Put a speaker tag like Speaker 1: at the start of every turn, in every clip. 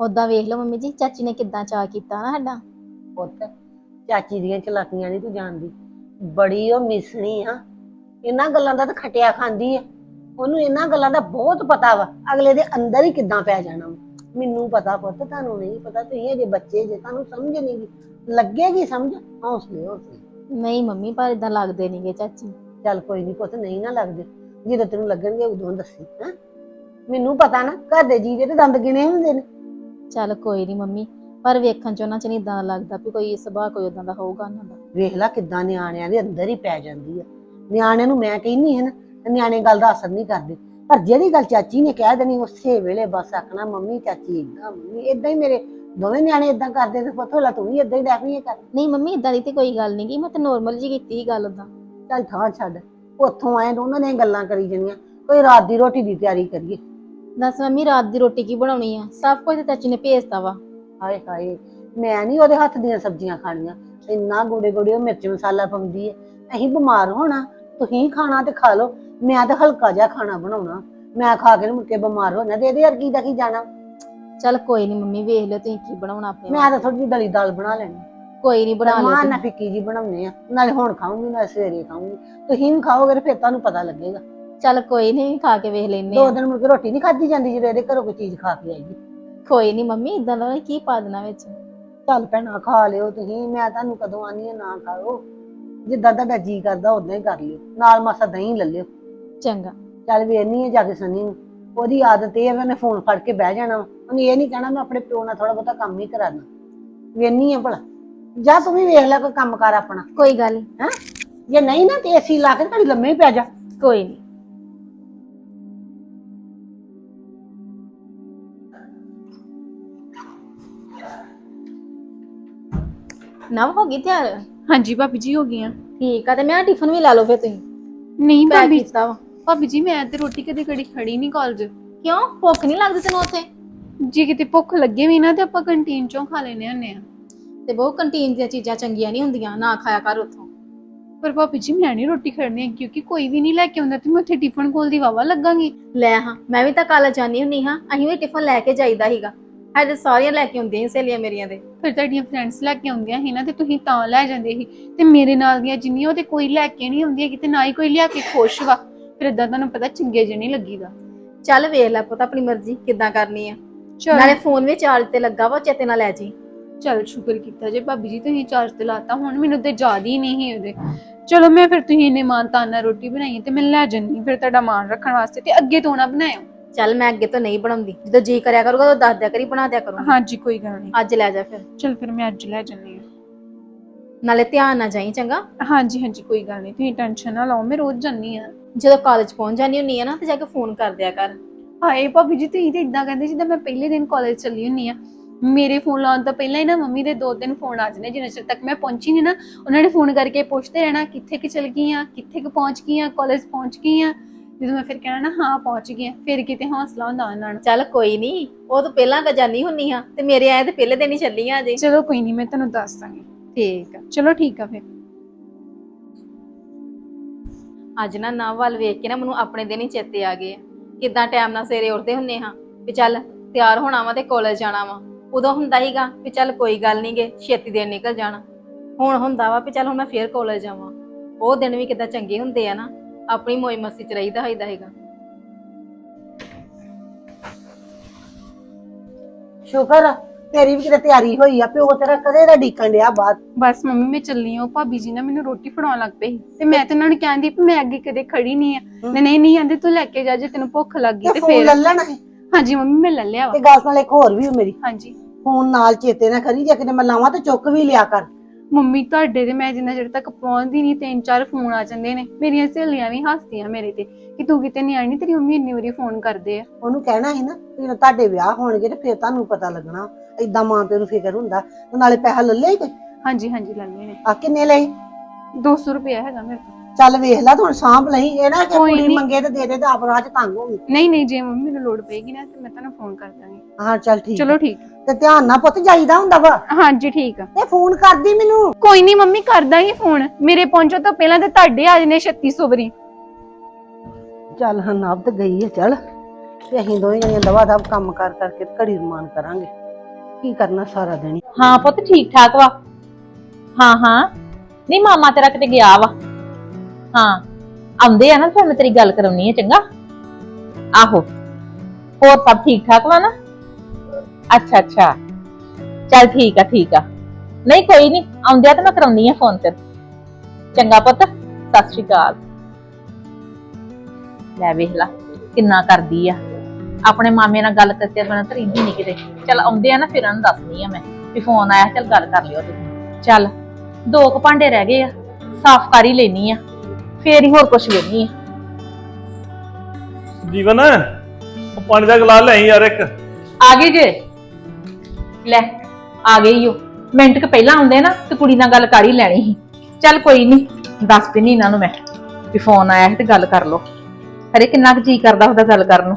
Speaker 1: ਉਦਾਂ ਵੇਖ ਲਓ ਮੰਮੀ ਜੀ ਚਾਚੀ ਨੇ ਕਿੱਦਾਂ ਚਾਹ ਕੀਤਾ ਨਾ ਸਾਡਾ।
Speaker 2: ਪੁੱਤ ਚਾਚੀ ਦੀਆਂ ਚਲਾਕੀਆਂ ਨਹੀਂ ਤੂੰ ਜਾਣਦੀ। ਬੜੀ ਉਹ ਮਿਸਣੀ ਆ। ਇਹਨਾਂ ਗੱਲਾਂ ਦਾ ਤਾਂ ਖਟਿਆ ਖਾਂਦੀ ਆ। ਉਹਨੂੰ ਇਹਨਾਂ ਗੱਲਾਂ ਦਾ ਬਹੁਤ ਪਤਾ ਵਾ। ਅਗਲੇ ਦੇ ਅੰਦਰ ਹੀ ਕਿੱਦਾਂ ਪੈ ਜਾਣਾ ਵਾ। ਮੈਨੂੰ ਪਤਾ ਪੁੱਤ ਤੁਹਾਨੂੰ ਨਹੀਂ ਪਤਾ। ਤੁਸੀਂ ਅਜੇ ਬੱਚੇ ਜੇ ਤੁਹਾਨੂੰ ਸਮਝ ਨਹੀਂ ਗੀ। ਲੱਗੇਗੀ ਸਮਝ ਹੌਸਲੇ ਹੌਸਲੇ।
Speaker 1: ਨਹੀਂ ਮੰਮੀ ਪਰ ਇਦਾਂ ਲੱਗਦੇ ਨਹੀਂਗੇ ਚਾਚੀ।
Speaker 2: ਚੱਲ ਕੋਈ ਨਹੀਂ ਪੁੱਤ ਨਹੀਂ ਨਾ ਲੱਗਦੇ। ਜਦੋਂ ਤੈਨੂੰ ਲੱਗਣਗੇ ਉਦੋਂ ਦੱਸੀ ਹੈਂ। ਮੈਨੂੰ ਪਤਾ ਨਾ ਘਰ ਦੇ ਜੀਵੇ ਤੇ ਦੰਦ ਗਿਣੇ ਹੁੰਦੇ ਨੇ।
Speaker 1: ਚੱਲ ਕੋਈ ਨਹੀਂ ਮੰਮੀ ਪਰ ਵੇਖਣ ਚ ਉਹਨਾਂ ਚ ਨਹੀਂ ਇਦਾਂ ਲੱਗਦਾ ਵੀ ਕੋਈ ਸੁਭਾਅ ਕੋਈ ਉਦਾਂ ਦਾ ਹੋਊਗਾ ਉਹਨਾਂ ਦਾ।
Speaker 2: ਵੇਖ ਲੈ ਕਿੱਦਾਂ ਨਿਆਣਿਆਂ ਦੇ ਅੰਦਰ ਹੀ ਪੈ ਜਾਂਦੀ ਆ। ਨਿਆਣਿਆਂ ਨੂੰ ਮੈਂ ਕਹਿੰਨੀ ਹੈ ਨਾ ਨਿਆਣੇ ਗੱਲ ਦਾ ਅਸਰ ਨਹੀਂ ਕਰਦੇ। ਪਰ ਜਿਹੜੀ ਗੱਲ ਚਾਚੀ ਨੇ ਕਹਿ ਦੇਣੀ ਉਸੇ ਵੇਲੇ ਬਸ ਆਖਣਾ ਮੰਮੀ ਚਾਚੀ ਇਦਾਂ ਮੰਮੀ ਇਦਾਂ ਹੀ ਮੇਰੇ ਦੋਵੇਂ ਨਿਆਣੇ ਇਦਾਂ ਕਰਦੇ ਤੇ ਪੁੱਤ ਹੋਲਾ ਤੂੰ ਵੀ ਇਦਾਂ ਹੀ ਡੈਫੀ ਕਰ।
Speaker 1: ਨਹੀਂ ਮੰਮੀ ਇਦਾਂ ਦੀ ਤੇ ਕੋਈ ਗੱਲ ਨਹੀਂ ਗੀ ਮੈਂ ਤਾਂ ਨੋਰਮਲ ਜੀ ਕੀਤੀ ਸੀ ਗੱਲ ਉਦਾਂ
Speaker 2: ਚੱਲ ਥਾਂ ਛੱਡ ਉੱਥੋਂ ਆਏ ਦੋਨਾਂ ਨੇ ਗੱਲਾਂ ਕਰੀ ਜਾਂਦੀਆਂ ਕੋਈ ਰਾਤ ਦੀ ਰੋਟੀ ਦੀ ਤਿਆਰੀ ਕਰੀਏ।
Speaker 1: ਦੱਸ ਮੰਮੀ ਰਾਤ ਦੀ ਰੋਟੀ ਕੀ ਬਣਾਉਣੀ ਆ? ਸਭ ਕੁਝ ਤਾਂ ਚਾਚੀ ਨੇ ਭੇਜਤਾ ਵਾ।
Speaker 2: ਹਾਏ ਹਾਏ ਮੈਂ ਨਹੀਂ ਉਹਦੇ ਹੱਥ ਦੀਆਂ ਸਬਜ਼ੀਆਂ ਖਾਣੀਆਂ। ਇੰਨਾ ਗੋੜੇ ਗੋੜੇ ਉਹ ਮਿਰਚ ਮਸਾਲਾ ਪਾਉਂਦੀ ਹੈ ਅਸੀਂ ਬਿਮਾਰ ਹੋਣਾ ਤੁਸੀਂ ਖਾਣਾ ਤੇ ਖਾ ਲਓ। ਮੈਂ ਤਾਂ ਹਲਕਾ ਜਿਹਾ ਖਾਣਾ ਬਣਾਉਣਾ। ਮੈਂ ਖਾ ਕੇ ਮੁੜ ਕੇ ਬਿਮਾਰ ਹੋ ਜਾਣਾ। ਤੇ ਇਹਦੇ ਵਰਗੀ ਦਾ ਕੀ ਜਾਣਾ?
Speaker 1: ਚੱਲ ਕੋਈ ਨਹੀਂ ਮੰਮੀ ਵੇਖ ਲਿਓ ਤੁਸੀਂ ਕੀ ਬਣਾਉਣਾ ਆਪਣੇ
Speaker 2: ਮੈਂ ਤਾਂ ਥੋੜੀ ਜਿਹੀ ਦਲੀ ਦਾਲ ਬਣਾ ਲੈਣੀ।
Speaker 1: ਕੋਈ ਨਹੀਂ ਬਣਾ
Speaker 2: ਮਾਂ
Speaker 1: ਲਿਓ
Speaker 2: ਨਾ
Speaker 1: ਤੁਸੀਂ।
Speaker 2: ਫਿੱਕੀ ਜੀ ਬਣਾਉਣੇ ਆ। ਨਾਲੇ ਹੁਣ ਖਾਊਂਗੀ ਨਾਲੇ ਸਵੇਰੇ ਖਾਊਂਗੀ। ਤੁਸੀਂ ਵੀ ਖਾਓਗੇ ਤੇ ਫਿਰ ਤੁਹਾਨੂੰ ਪਤਾ ਲੱਗੇਗਾ।
Speaker 1: ਚੱਲ ਕੋਈ ਨਹੀਂ ਖਾ ਕੇ ਵੇਖ ਲੈਨੇ
Speaker 2: ਦੋ
Speaker 1: ਆ
Speaker 2: ਦਿਨ ਮੁੜ ਕੇ ਰੋਟੀ ਨਹੀਂ ਖਾਧੀ ਜਾਂਦੀ ਜਦੋਂ ਇਹਦੇ ਘਰੋਂ ਕੋਈ ਚੀਜ਼ ਖਾ ਕੇ ਆਈਏ
Speaker 1: ਕੋਈ ਨਹੀਂ ਮੰਮੀ ਇਦਾਂ ਦਾ ਕੀ ਪਾ ਦੇਣਾ ਵਿੱਚ?
Speaker 2: ਚੱਲ ਭੈਣਾ ਖਾ ਲਿਓ ਤੁਸੀਂ ਮੈਂ ਤੁਹਾਨੂੰ ਕਦੋਂ ਆਨੀ ਆ ਨਾ ਖਾਓ। ਜਿੱਦਾਂ ਤੁਹਾਡਾ ਜੀ ਕਰਦਾ ਉਦਾਂ ਹੀ ਕਰ ਲਿਓ। ਨਾਲ ਮਾਸਾ ਦਹੀਂ ਲੈ ਲਿਓ।
Speaker 1: ਚੰਗਾ।
Speaker 2: ਚੱਲ ਵੇਖਨੀ ਆ ਜਾ ਕੇ ਸਨੀ ਨੂੰ। ਉਹਦੀ ਆਦਤ ਇਹ ਹੈ ਵੀ ਉਹਨੇ ਫੋਨ ਫੜ ਕੇ ਬਹਿ ਜਾਣਾ ਵਾ। ਉਹਨੇ ਇਹ ਨਹੀਂ ਕਹਿਣਾ ਮੈਂ ਆਪਣੇ ਪਿਓ ਨਾਲ ਥੋੜਾ ਬਹੁਤਾ ਕੰਮ ਹੀ ਕਰਾਣਾ ਵੇਖਨੀ ਆ ਭਲਾ। ਜਾ ਤੂੰ ਵੀ ਵੇਖ ਲੈ ਕੋਈ ਕੰਮ ਕਰ ਆਪਣਾ।
Speaker 1: ਕੋਈ ਗੱਲ ਨੀ।
Speaker 2: ਹੈ? ਜੇ ਨਹੀਂ ਨਾ ਤੇ ਏਸੀ ਲਾ ਕੇ ਘੜੀ ਲੰਮੇ ਹੀ ਪੈ ਜਾ।
Speaker 1: ਕੋਈ ਨਹੀਂ ਨਵ ਹੋ ਗਈ ਤਿਆਰ?
Speaker 3: ਹਾਂਜੀ ਭਾਬੀ ਜੀ ਹੋ ਗਈਆਂ।
Speaker 1: ਠੀਕ ਆ ਤੇ ਮੈਂ ਟਿਫਨ ਵੀ ਲਾ ਲਓ ਫਿਰ ਤੁਸੀਂ।
Speaker 3: ਨਹੀਂ
Speaker 1: ਪੈਕ
Speaker 3: ਭਾਬੀ
Speaker 1: ਕੀਤਾ ਵਾ।
Speaker 3: ਭਾਬੀ ਜੀ ਮੈਂ ਤੇ ਰੋਟੀ ਕਦੇ ਕੜੀ ਖੜੀ ਨਹੀਂ ਕਾਲਜ
Speaker 1: ਕਿਉਂ? ਭੁੱਖ ਨਹੀਂ ਲੱਗਦੀ ਤੈਨੂੰ ਉੱਥੇ?
Speaker 3: ਜੇ ਕਿਤੇ ਭੁੱਖ ਲੱਗੇ ਵੀ ਨਾ ਤੇ ਆਪਾਂ ਕੰਟੀਨ ਚੋਂ ਖਾ ਲੈਨੇ ਹੁੰਨੇ ਆ।
Speaker 1: ਤੇ ਬਹੁਤ ਕੰਟੀਨ ਦੀਆਂ ਚੀਜ਼ਾਂ ਚੰਗੀਆਂ ਨਹੀਂ ਹੁੰਦੀਆਂ ਨਾ ਖਾਇਆ ਕਰ ਉੱਥੋਂ।
Speaker 3: ਪਰ ਭਾਬੀ ਜੀ ਮੈਂ ਨਹੀਂ ਰੋਟੀ ਖੜਨੀ ਕਿਉਂਕਿ ਕੋਈ ਵੀ ਨਹੀਂ ਲੈ ਕੇ ਆਉਂਦਾ ਤੇ ਮੈਂ ਉੱਥੇ ਟਿਫਨ ਕੋਲ ਦੀ ਵਾਵਾ ਲੱਗਾਂਗੀ।
Speaker 1: ਲੈ ਹਾਂ ਮੈਂ ਵੀ ਤਾਂ ਕਾਲਜ ਜਾਣੀ ਹੁੰਨੀ ਹਾਂ ਅਸੀਂ ਵੀ ਟਿਫਨ ਲੈ ਕੇ ਜਾਈਦਾ ਸੀਗਾ। ਸਾਡੇ ਸਾਰੀਆਂ ਲੈ ਕੇ ਆਉਂਦੀਆਂ ਸੀ ਸਹੇਲੀਆਂ ਮੇਰੀਆਂ ਦੇ
Speaker 3: ਫਿਰ ਤੁਹਾਡੀਆਂ ਫਰੈਂਡਸ ਲੈ ਕੇ ਆਉਂਦੀਆਂ ਸੀ ਨਾ ਤੇ ਤੁਸੀਂ ਤਾਂ ਲੈ ਜਾਂਦੇ ਸੀ। ਤੇ ਮੇਰੇ ਨਾਲ ਦੀਆਂ ਜਿੰਨੀਆਂ ਉਹ ਤੇ ਕੋਈ ਲੈ ਕੇ ਨਹੀਂ ਆਉਂਦੀ ਹੈਗੀ ਤੇ ਨਾ ਹੀ ਕੋਈ ਲਿਆ ਕੇ ਖੁਸ਼ ਵਾ। ਫਿਰ ਇਦਾਂ ਤੁਹਾਨੂੰ ਪਤਾ ਚੰਗੇ ਜਿਹੇ ਨਹੀਂ ਲੱਗੀਦਾ।
Speaker 1: ਚੱਲ ਵੇਖ ਲੈ ਪੁੱਤ ਆਪਣੀ ਮਰਜ਼ੀ ਕਿੱਦਾਂ ਕਰਨੀ ਆ।
Speaker 3: ਚਲ।
Speaker 1: ਨਾਲੇ ਫੋਨ ਵੀ ਚਾਰਜ ਤੇ ਲੱਗਾ ਵਾ ਚੇਤੇ ਨਾਲ ਲੈ ਜੀ।
Speaker 3: ਚਲ ਸ਼ੁਕਰ ਕੀਤਾ ਜੇ ਭਾਬੀ ਜੀ ਤੁਸੀਂ ਚਾਰਜ ਤੇ ਲਾਤਾ ਹੁਣ ਮੈਨੂੰ ਤੇ ਯਾਦ ਹੀ ਨਹੀਂ ਸੀ ਉਹਦੇ। ਚਲੋ ਮੈਂ ਫਿਰ ਤੁਸੀਂ ਇੰਨੇ ਮਾਨ ਤਾਨ ਰੋਟੀ ਬਣਾਈ ਹੈ ਤੇ ਮੈਂ ਲੈ ਜੰਨੀ ਫਿਰ ਤੁਹਾਡਾ ਮਾਨ ਰੱਖਣ ਵਾਸਤੇ ਤੇ ਅੱਗੇ ਤੋਂ ਨਾ ਬਣਾਇਓ।
Speaker 1: ਚੱਲ ਮੈਂ ਅੱਗੇ ਤੋਂ ਨਹੀਂ ਬਣਾਉਂਦੀ। ਜਦੋਂ ਜੀ ਕਰਿਆ ਕਰੂਗਾ ਤਾਂ ਦੱਸ ਦਿਆ ਕਰੀ ਬਣਾ ਦਿਆ ਕਰੂੰਗੀ।
Speaker 3: ਹਾਂਜੀ ਕੋਈ ਗੱਲ ਨਹੀਂ।
Speaker 1: ਅੱਜ ਲੈ ਜਾ ਫਿਰ।
Speaker 3: ਚਲ ਫਿਰ ਮੈਂ ਅੱਜ ਲੈ ਜੰਨੀ
Speaker 1: ਨਾਲੇ ਧਿਆਨ ਨਾਲ ਜਾਈ ਚੰਗਾ।
Speaker 3: ਹਾਂਜੀ ਹਾਂਜੀ ਕੋਈ ਗੱਲ ਨਹੀਂ। ਤੁਸੀਂ ਟੈਨਸ਼ਨ ਨਾ ਲਓ ਮੈਂ ਰੋਜ਼ ਜੰਨੀ ਆ
Speaker 1: ਜਦੋਂ ਕਾਲਜ ਪਹੁੰਚ ਜਾਣੀ ਹੁੰਨੀ ਆ ਨਾ ਤੇ ਜਾ ਕੇ ਫੋਨ ਕਰ ਦਿਆ ਕਰ।
Speaker 3: ਹਾਏ ਭਾਬੀ ਜੀ ਤੁਸੀਂ ਤੇ ਇਦਾਂ ਕਹਿੰਦੇ ਜਿੱਦਾਂ ਮੈਂ ਪਹਿਲੇ ਦਿਨ ਕਾਲਜ ਚੱਲੀ ਹੁੰਨੀ ਆ ਮੇਰੇ ਫੋਨ ਲਾਉਣ ਤੋਂ ਪਹਿਲਾਂ ਹੀ ਨਾ ਮੰਮੀ ਦੇ ਦੋ ਦਿਨ ਫੋਨ ਆ ਜਾਂਦੇ ਜਿੰਨੇ ਚਿਰ ਤੱਕ ਮੈਂ ਪਹੁੰਚੀ ਨਹੀਂ ਨਾ ਉਹਨਾਂ ਨੇ ਫੋਨ ਕਰਕੇ ਪੁੱਛਦੇ ਰਹਿਣਾ ਕਿੱਥੇ ਕਿ ਚਲ ਗਈ ਆ ਕਿੱਥੇ ਕਿ ਪਹੁੰਚ ਗਈ ਆ ਕਾਲਜ ਪਹੁੰਚ ਗਈ ਆ ਜਦੋਂ ਮੈਂ ਫਿਰ ਕਹਿਣਾ ਨਾ ਹਾਂ ਪਹੁੰਚ ਗਈ ਆ ਫਿਰ ਕਿਤੇ ਹੌਸਲਾ ਹੁੰਦਾ ਉਹਨਾਂ ਨੂੰ
Speaker 1: ਚੱਲ ਕੋਈ ਨਹੀਂ ਉਹ ਤਾਂ ਪਹਿਲਾਂ ਕ ਜਾਨੀ ਹੁੰਨੀ ਆ ਤੇ ਮੇਰੇ ਆਏ ਤੇ ਪਹਿਲੇ ਦਿਨ ਹੀ ਚੱਲੀ ਆ ਅਜੇ
Speaker 3: ਚਲੋ ਕੋਈ ਨਹੀਂ ਮੈਂ ਤੁਹਾਨੂੰ ਦੱਸ ਦਾਂਗੀ।
Speaker 1: ਠੀਕ ਆ।
Speaker 3: ਚਲੋ ਠੀਕ ਆ ਫਿਰ।
Speaker 1: ਅੱਜ ਨਾ ਨਾ ਵੱਲ ਵੇਖ ਕੇ ਨਾ ਮੈਨੂੰ ਆਪਣੇ ਦਿਨ ਹੀ ਚੇਤੇ ਆ ਗਏ ਆ। ਕਿੱਦਾਂ ਟਾਈਮ ਨਾਲ ਸਵੇਰੇ ਉੱਠਦੇ ਹੁੰਨੇ ਹਾਂ ਵੀ ਚੱਲ ਤਿਆਰ ਹੋਣਾ ਵਾ ਤੇ ਕਾਲਜ ਜਾਣਾ ਵਾ। ਉਦੋਂ ਹੁੰਦਾ ਹੀਗਾ ਵੀ ਚੱਲ ਕੋਈ ਗੱਲ ਨਹੀਂ ਗੇ ਛੇਤੀ ਦਿਨ ਨਿਕਲ ਜਾਣਾ। ਹੁਣ ਹੁੰਦਾ ਵਾ ਵੀ ਚੱਲ ਹੁਣ ਮੈਂ ਫੇਰ ਕਾਲਜ ਜਾਵਾਂ। ਉਹ ਦਿਨ ਵੀ ਕਿੱਦਾਂ ਚੰਗੇ ਹੁੰਦੇ ਆ ਨਾ। ਆਪਣੀ ਮੌਜ ਮਸਤੀ ਚ ਰਹੀਦਾ ਹੋਈਦਾ ਹੈਗਾ।
Speaker 2: ਸ਼ੁਕਰ ਆ, ਤੇਰੀ ਵੀ ਕਿਤੇ ਤਿਆਰੀ ਹੋਈ ਆ ਪਿਓ ਤੇਰਾ ਕਦੇ ਦਾ ਡੀਕਣ ਡਿਆ ਬਾਹਰ।
Speaker 3: ਬਸ ਮੰਮੀ ਮੈਂ ਚੱਲੀ ਹਾਂ ਉਹ ਭਾਬੀ ਜੀ ਨਾ ਮੈਨੂੰ ਰੋਟੀ ਫੜਾਉਣ ਲੱਗ ਪਈ ਤੇ ਮੈਂ ਤੇ ਉਹਨਾਂ ਨੂੰ ਕਹਿੰਦੀ ਵੀ ਮੈਂ ਅੱਗੇ ਕਦੇ ਖੜੀ ਨਹੀਂ ਆ। ਨਹੀਂ ਨਹੀਂ ਨਹੀਂ ਆਂਦੇ ਤੂੰ ਲੈ ਕੇ ਜਾ ਜੇ ਤੈਨੂੰ ਭੁੱਖ ਲੱਗੀ
Speaker 2: ਤੇ
Speaker 3: ਤੇ
Speaker 2: ਫੋਨ
Speaker 3: ਫਿਰ।
Speaker 2: ਲੈ ਲੈਣਾ ਹੈ
Speaker 3: ਹਾਂਜੀ ਮੰਮੀ ਮੈਂ ਲੈ ਲਿਆ ਵਾ।
Speaker 2: ਤੇ ਗੱਲ ਨਾਲ ਇੱਕ ਹੋਰ ਵੀ ਮੇਰੀ।
Speaker 3: ਹਾਂਜੀ।
Speaker 2: ਫੋਨ ਨਾਲ ਚੇਤੇ ਨਾ ਕਰੀ ਜੇ ਕਿਤੇ ਮੈਂ ਲਾਵਾਂ ਤੇ ਚੁੱਕ ਵੀ ਲਿਆ ਕਰ।
Speaker 3: ਮੰਮੀ ਤੁਹਾਡੇ ਤੇ ਮੈਂ ਜਿੰਨਾ ਚਿਰ ਤੱਕ ਪਹੁੰਚਦੀ ਨਹੀਂ ਤਿੰਨ ਚਾਰ ਫੋਨ ਆ ਜਾਂਦੇ ਨੇ। ਮੇਰੀਆਂ ਸਹੇਲੀਆਂ ਵੀ ਹੱਸਦੀਆਂ ਮੇਰੇ ਤੇ ਕਿ ਤੂੰ ਕਿਤੇ ਨਹੀਂ ਆਣੀ ਤੇਰੀ ਮੰਮੀ ਇੰਨੀ ਵਾਰੀ ਫੋਨ ਕਰਦੇ ਆ।
Speaker 2: ਉਹਨੂੰ ਕਹਿਣਾ ਸੀ ਨਾ ਵੀ ਜਦੋਂ ਤੁਹਾਡੇ ਵਿਆਹ ਹੋਣਗੇ ਤੇ ਫਿਰ ਤੁਹਾਨੂੰ ਪਤਾ ਲੱਗਣਾ। ਏਦਾਂ ਮਾਂ ਪਿਓ ਨੂੰ ਫਿਕਰ ਹੁੰਦਾ ਤੇ ਨਾਲੇ ਪੈਸਾ ਲੈ ਲਿਆ ਹੀ ਕੋਈ?
Speaker 3: ਹਾਂਜੀ ਹਾਂਜੀ ਲੈ ਲਏ ਨੇ।
Speaker 2: ਆ ਕਿੰਨੇ ਲਈ
Speaker 3: 200 ਰੁਪਇਆ ਹੈਗਾ ਮੇਰੇ ਕੋਲ।
Speaker 2: ਚੱਲ ਵੇਖ ਲੈ ਤੂੰ ਹੁਣ ਸਾਂਭ ਲਈ। ਇਹ ਨਾ ਕਿ
Speaker 3: ਕੋਈ
Speaker 2: ਕੁੜੀ
Speaker 3: ਨੀ।
Speaker 2: ਮੰਗੇ ਤੇ ਦੇ ਦੇ ਤੇ ਆਪ ਰਾਹ ਚ ਤੰਗ ਹੋਊਗੀ
Speaker 3: ਨਹੀਂ ਨਹੀਂ ਜੇ ਮੰਮੀ ਮੈਨੂੰ ਲੋੜ ਪਏਗੀ ਨਾ ਤੇ ਮੈਂ ਤੁਹਾਨੂੰ ਫੋਨ ਕਰ ਦਾਂਗੀ।
Speaker 2: ਹਾਂ ਚੱਲ ਠੀਕ
Speaker 3: ਚਲੋ ਠੀਕ
Speaker 2: ਤੇ ਧਿਆਨ ਨਾਲ ਪੁੱਤ ਜਾਈਦਾ ਹੁੰਦਾ ਵਾ।
Speaker 3: ਹਾਂਜੀ ਠੀਕ ਆ।
Speaker 2: ਤੇ ਫੋਨ ਕਰਦੀ ਮੈਨੂੰ।
Speaker 3: ਕੋਈ ਨਹੀਂ ਮੰਮੀ ਕਰ ਦਾਂਗੀ ਫੋਨ। ਮੇਰੇ ਪਹੁੰਚੋ ਤਾਂ ਪਹਿਲਾਂ ਤੇ ਤੁਹਾਡੇ ਆ ਜਨੇ 3600 ਵਰੀ
Speaker 2: ਚੱਲ ਹਾਂ ਨਬ ਤੇ ਗਈ ਹੈ ਚੱਲ। ਤੇ ਅਸੀਂ ਦੋਵੇਂ ਜਣੀਆਂ ਦਵਾ ਦਵ ਕੰਮ ਕਰ ਕਰਕੇ ਘੜੀ ਰਮਾਨ ਕਰਾਂਗੇ। ਕੀ ਕਰਨਾ ਸਾਰਾ ਦਿਨ ਹੀ?
Speaker 4: ਹਾਂ ਪੁੱਤ ਠੀਕ ਠਾਕ ਵਾ। ਹਾਂ ਹਾਂ। ਨਹੀਂ ਮਾਮਾ ਤੇਰਾ ਕਿਤੇ ਗਿਆ ਵਾ। ਹਾਂ। ਆਉਂਦੇ ਆ ਨਾ ਫਿਰ ਮੈਂ ਤੇਰੀ ਗੱਲ ਕਰਾਉਣੀ ਹੈ ਚੰਗਾ। ਆਹੋ। ਹੋਰ ਸਭ ਠੀਕ ਠਾਕ ਵਾ ਨਾ? ਅੱਛਾ ਅੱਛਾ। ਚੱਲ ਠੀਕ ਆ ਠੀਕ ਆ। ਨਹੀਂ ਕੋਈ ਨਹੀਂ ਆਉਂਦੇ ਆ ਤਾਂ ਮੈਂ ਕਰਾਉਣੀ ਆ ਫੋਨ ਫਿਰ। ਚੰਗਾ ਪੁੱਤ ਸਤਿ ਸ਼੍ਰੀ ਅਕਾਲ। ਲੈ ਵੇਖ ਲਾ ਕਿੰਨਾ ਕਰਦੀ ਆ। ਆਪਣੇ ਮਾਮੇ ਨਾਲ ਗੱਲ ਕਰਕੇ ਬਣਾ ਤਰੀਂਦੀ ਨਹੀਂ ਕਿਤੇ। ਚੱਲ ਆਉਂਦੇ ਆ ਨਾ ਫਿਰ ਉਹਨੂੰ ਦੱਸਦੀ ਆ ਮੈਂ ਵੀ ਫੋਨ ਆਇਆ ਚੱਲ ਗੱਲ ਕਰ ਲਿਓ ਤੁਸੀਂ ਚੱਲ ਦੋ ਕੁ ਭਾਂਡੇ ਰਹਿ ਗਏ ਆ ਸਾਫ਼ ਕਰ ਹੀ ਲੈਣੀ ਆ। ਫੇਰ ਹੀ ਹੋਰ ਕੁਝ ਵੇਖਣੀ ਆ।
Speaker 5: ਜੀਵਨ ਉਹ ਪਾਣੀ ਦਾ ਗਲਾਸ ਲੈ ਆਈ ਯਾਰ ਇੱਕ।
Speaker 4: ਆ ਗਈ ਜੇ? ਲੈ ਆ ਗਈ ਓ। ਮਿੰਟ ਕ ਪਹਿਲਾਂ ਆਉਂਦੇ ਨਾ ਤੇ ਕੁੜੀ ਨਾਲ ਗੱਲ ਕਰ ਹੀ ਲੈਣੀ ਸੀ। ਚੱਲ ਕੋਈ ਨਹੀਂ ਦੱਸ ਦਿੰਨੀ ਇਹਨਾਂ ਨੂੰ ਮੈਂ ਵੀ ਫੋਨ ਆਇਆ ਸੀ ਤੇ ਗੱਲ ਕਰ ਲਓ। ਅਰੇ ਕਿੰਨਾ ਕੁ ਜੀ ਕਰਦਾ ਉਹਦਾ ਗੱਲ ਕਰਨ ਨੂੰ?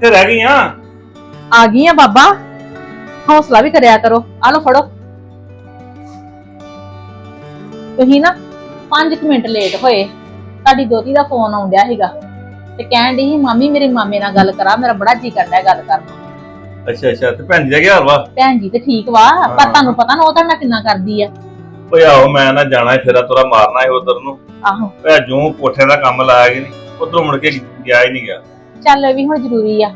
Speaker 5: ਤੇ ਰਹਿ ਗਈਆਂ?
Speaker 4: ਆ ਗਈ ਆ ਬਾਬਾ। ਹੌਸਲਾ ਵੀ ਕਰਿਆ ਕਰੋ। ਆ ਲਓ ਫੜੋ। ਤੁਸੀਂ ਨਾ 5 ਮਿੰਟ ਲੇਟ ਹੋਏ। ਤੁਹਾਡੀ ਦੋਤੀ ਦਾ ਫੋਨ ਆਉਂਦਿਆ ਸੀਗਾ। ਤੇ ਕਹਿਣ ਦੀ ਮਾਮੀ ਮੇਰੇ ਮਾਮੇ ਨਾਲ ਗੱਲ ਕਰਾ ਮੇਰਾ ਬੜਾ ਜੀ ਕਰਦਾ ਹੈ ਗੱਲ ਕਰਨ ਨੂੰ।
Speaker 5: ਅੱਛਾ ਅੱਛਾ ਤੇ ਭੈਣ ਜੀ ਦਾ ਕੀ ਹਾਲ ਵਾ?
Speaker 4: ਭੈਣ ਜੀ ਤੇ ਠੀਕ ਵਾ ਪਰ ਤੁਹਾਨੂੰ ਪਤਾ ਨਾ ਉਹ ਨਾਲ ਕਿੰਨਾ ਕਰਦੀ ਆ।
Speaker 5: ਓਏ ਆਹੋ ਮੈਂ ਨਾ ਜਾਣਾ ਫੇਰਾ ਤੋਰਾ ਮਾਰਨਾ ਹੈ ਉਧਰ ਨੂੰ।
Speaker 4: ਆਹੋ।
Speaker 5: ਓਏ ਜੂੰ ਕੋਠੇ ਦਾ ਕੰਮ ਲਾਇਆ ਕਿ ਨਹੀਂ? ਉਧਰੋਂ ਮੁੜ ਕੇ ਗਿਆ ਹੀ ਨਹੀਂ ਗਿਆ।
Speaker 4: ਚੱਲ ਇਹ ਵੀ ਹੁਣ ਜ਼ਰੂਰੀ ਆ।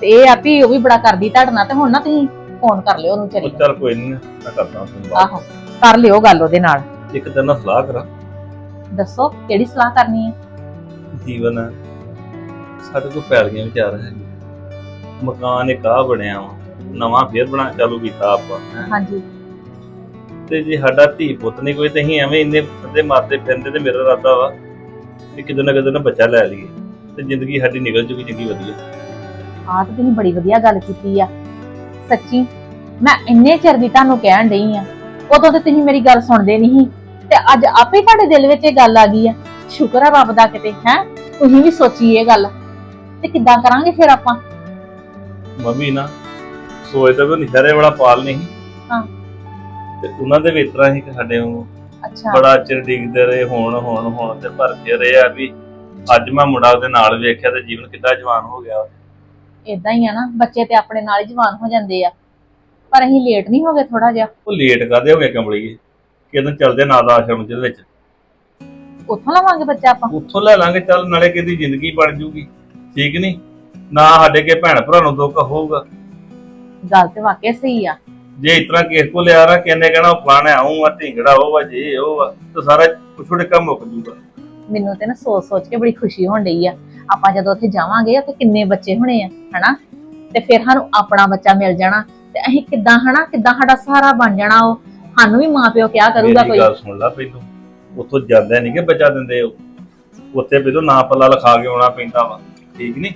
Speaker 4: ਤੇ ਇਹ ਆ ਵੀ ਉਹ ਵੀ ਬੜਾ ਕਰਦੀ ਤੁਹਾਡੇ ਨਾਲ ਤੇ ਹੁਣ ਨਾ ਤੁਸੀਂ ਫੋਨ ਕਰ ਲਿਓ ਉਹਨੂੰ
Speaker 5: ਉਹ
Speaker 4: ਚਲੀ
Speaker 5: ਚੱਲ ਕੋਈ ਨਹੀਂ ਮੈਂ ਕਰਦਾ ਤੁਹਾਨੂੰ ਬਾਅਦ
Speaker 4: ਆਹੋ ਕਰ ਲਿਓ ਗੱਲ ਉਹਦੇ ਨਾਲ।
Speaker 5: ਇੱਕ ਦਿਨ ਨਾਲ ਸਲਾਹ ਕਰਾਂ।
Speaker 4: ਦੱਸੋ ਕਿਹੜੀ ਸਲਾਹ ਕਰਨੀ ਹੈ
Speaker 5: ਜੀਵਨ ਹੈ ਸਾਡੇ ਕੋਲ ਪੈਲੀਆਂ ਵਿਚਾਰ ਹੈ ਮਕਾਨ ਇੱਕ ਆ ਬਣਿਆ ਵਾ ਨਵਾਂ ਫੇਰ ਬਣਾ ਚਾਲੂ ਕੀਤਾ ਆਪਾਂ।
Speaker 4: ਹਾਂਜੀ।
Speaker 5: ਤੇ ਜੇ ਸਾਡਾ ਧੀ ਪੁੱਤ ਨਹੀਂ ਕੋਈ ਤੇ ਅਸੀਂ ਐਵੇਂ ਇੰਨੇ ਸੱਦੇ ਮਾਰਦੇ ਫਿਰਦੇ ਤੇ ਮੇਰਾ ਇਰਾਦਾ ਵਾ ਕਿ ਕਿਤੇ ਨਾ ਨਾ ਬੱਚਾ ਲੈ ਲਈਏ ਤੇ ਜ਼ਿੰਦਗੀ ਸਾਡੀ ਨਿਕਲ ਜੂਗੀ ਚੰਗੀ ਵਧੀਆ।
Speaker 4: ਆਹ ਤਾਂ ਤੁਸੀਂ ਬੜੀ ਵਧੀਆ ਗੱਲ ਕੀਤੀ ਆ। ਸੱਚੀ ਮੈਂ ਇੰਨੇ ਚਿਰ ਦੀ ਤੁਹਾਨੂੰ ਕਹਿਣ ਡਈ ਆ ਉਦੋਂ ਤੇ ਤੁਸੀਂ ਮੇਰੀ ਗੱਲ ਸੁਣਦੇ ਨਹੀਂ ਤੇ ਅੱਜ ਆਪੇ ਤੁਹਾਡੇ ਦਿਲ ਵਿੱਚ ਇਹ ਗੱਲ ਆ ਗਈ ਆ। ਸ਼ੁਕਰ ਆ ਰੱਬ ਦਾ ਕਿਤੇ ਹੈ? ਤੁਸੀਂ ਵੀ ਸੋਚੀ ਇਹ ਗੱਲ। ਤੇ ਕਿੱਦਾਂ ਕਰਾਂਗੇ ਫਿਰ ਆਪਾਂ?
Speaker 5: ਮੰਮੀ ਨਾ ਸੋਚਦਾ ਵੀ ਨਿਸ਼ਰੇ ਵਾਲਾ ਪਾਲ ਨਹੀਂ।
Speaker 4: ਹਾਂ।
Speaker 5: ਤੇ ਉਹਨਾਂ ਦੇ ਵੇਤਰਾ ਕਿ ਸਾਡੇ ਨੂੰ
Speaker 4: ਅੱਛਾ।
Speaker 5: ਬੜਾ ਚਿਰ ਡਿੱਗਦੇ ਰਹੇ ਹੁਣ ਹੁਣ ਹੁਣ ਤੇ ਪਰ ਫਿਰ ਇਹ ਆ ਵੀ ਅੱਜ ਮੈਂ ਮੁੰਡਾ ਉਹਦੇ ਨਾਲ ਵੇਖਿਆ ਤੇ ਜੀਵਨ ਕਿੱਦਾਂ ਜਵਾਨ ਹੋ ਗਿਆ
Speaker 4: ਇਦਾਂ ਹੀ ਆ ਨਾ ਬੱਚੇ ਤੇ ਆਪਣੇ ਨਾਲ ਹੀ ਜਵਾਨ ਹੋ ਜਾਂਦੇ ਆ। ਪਰ ਅਸੀਂ ਲੇਟ ਨਹੀਂ ਹੋ ਗਏ ਥੋੜਾ ਜਿਹਾ।
Speaker 5: ਉਹ ਲੇਟ ਕਾਦੇ ਹੋ ਗਏ ਕੰਬਲੀਏ ਕਿਦੋਂ ਚੱਲਦੇ ਨਾਲ ਆਸ਼ਰਮ ਦੇ ਵਿੱਚ।
Speaker 4: ਉੱਥੋਂ ਲਵਾਂਗੇ ਬੱਚਾ ਆਪਾਂ?
Speaker 5: ਉੱਥੋਂ ਲੈ ਲਾਂਗੇ ਚੱਲ ਨਾਲੇ ਕਿਹਦੀ ਜ਼ਿੰਦਗੀ ਬਣ ਜੂਗੀ। ਠੀਕ ਨਹੀਂ? ਨਾ ਸਾਡੇ ਕੇ ਭੈਣ ਭਰਾ ਨੂੰ ਦੁੱਖ ਹੋਊਗਾ।
Speaker 4: ਗੱਲ ਤੇ ਵਾਕਿਆ ਸਹੀ ਆ।
Speaker 5: ਜੇ ਇਤਨਾ ਕਿਸੇ ਕੋ ਲਿਆ ਨਾ ਕਿੰਨੇ ਕਹਿਣਾ ਉਹ ਫਲਾਣਾ ਆਉਂ ਆ ਢਿੰਗੜਾ ਉਹ ਵਾ ਜੇ ਉਹ ਵਾ ਤੇ ਸਾਰਾ ਛੋਟੇ ਕੰਮ ਮੁੱਕ ਜੂਗਾ
Speaker 4: ਮੈਨੂੰ ਤੇ ਨਾ ਸੋਚ ਸੋਚ ਕੇ ਬੜੀ ਖੁਸ਼ੀ ਹੋਣ ਡਈ ਆ। ਆਪਾਂ ਜਦੋਂ ਉੱਥੇ ਜਾਵਾਂਗੇ ਉੱਥੇ ਕਿੰਨੇ ਬੱਚੇ ਹੋਣੇ ਆ ਹਨਾ? ਤੇ ਫਿਰ ਸਾਨੂੰ ਆਪਣਾ ਬੱਚਾ ਮਿਲ ਜਾਣਾ। ਤੇ ਅਸੀਂ ਕਿੱਦਾਂ ਹਨਾ? ਕਿੱਦਾਂ ਸਾਡਾ ਸਹਾਰਾ ਬਣ ਜਾਣਾ ਉਹ? ਸਾਨੂੰ ਵੀ ਮਾਪਿਓ ਕਿਆ ਕਰੂਗਾ ਕੋਈ।
Speaker 5: ਗੱਲ ਸੁਣ ਲੈ ਪਹਿਲੋਂ। ਉੱਥੋਂ ਜਾਂਦੇ ਨਹੀਂ ਕਿ ਬੱਚਾ ਦਿੰਦੇ ਉਹ। ਉੱਥੇ ਪਹਿਲੋਂ ਨਾਂ ਪੱਲਾ ਲਿਖਾ ਕੇ ਆਉਣਾ ਪੈਂਦਾ ਵਾ। ਠੀਕ ਨਹੀਂ